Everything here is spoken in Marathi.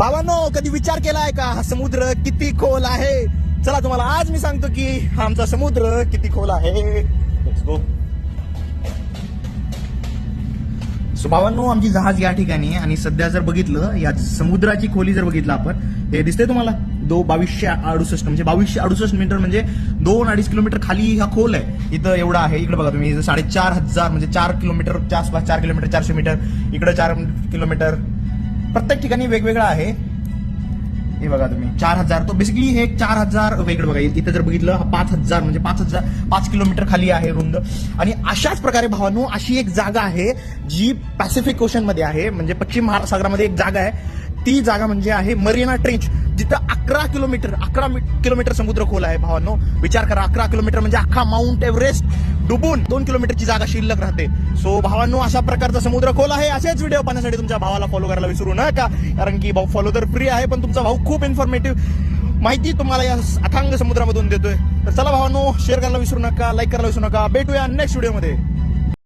भावांनो कधी विचार केलाय का? हा समुद्र किती खोल आहे? चला तुम्हाला आज मी सांगतो की हा आमचा समुद्र किती खोल आहे. सो भावांनो आमची जहाज या ठिकाणी आहे आणि सध्या जर बघितलं या समुद्राची खोली जर बघितलं आपण हे दिसतंय तुम्हाला? दो बावीसशे अडुसष्ट म्हणजे बावीसशे अडुसष्ट मीटर म्हणजे दोन अडीच किलोमीटर खाली हा खोल आहे. इथं एवढा आहे. इकडे बघा तुम्ही साडेचार हजार म्हणजे चार किलोमीटरच्या आसपास चार किलोमीटर चारशे मीटर इकडे चार किलोमीटर प्रत्येक ठिकाणी वेगवेगळं आहे. हे बघा तुम्ही चार हजार. तो बेसिकली हे चार हजार वेगळं बघा. इथं जर बघितलं हा पाच हजार म्हणजे पाच हजार पाच किलोमीटर खाली आहे रुंद. आणि अशाच प्रकारे भावानो अशी एक जागा आहे जी पॅसिफिक ओशनमध्ये आहे. म्हणजे पश्चिम महासागरामध्ये एक जागा आहे. ती जागा म्हणजे आहे मरीना ट्रेंच. जिथं अकरा किलोमीटर अकरा किलोमीटर समुद्र खोल आहे भावांनो. विचार करा अकरा किलोमीटर म्हणजे अख्खा माउंट एव्हरेस्ट डुबून दोन किलोमीटरची जागा शिल्लक राहते. सो भावांनो अशा प्रकारचा समुद्र खोल आहे. असेच व्हिडिओ पाहण्यासाठी तुमच्या भावाला फॉलो करायला विसरू नका. कारण की भाऊ फॉलो तर फ्री आहे पण तुमचा भाऊ खूप इन्फॉर्मेटिव्ह माहिती तुम्हाला या अथांग समुद्रामधून देतोय. तर चला भावांनो शेअर करायला विसरू नका लाईक करायला विसरू नका. भेटूया नेक्स्ट व्हिडिओमध्ये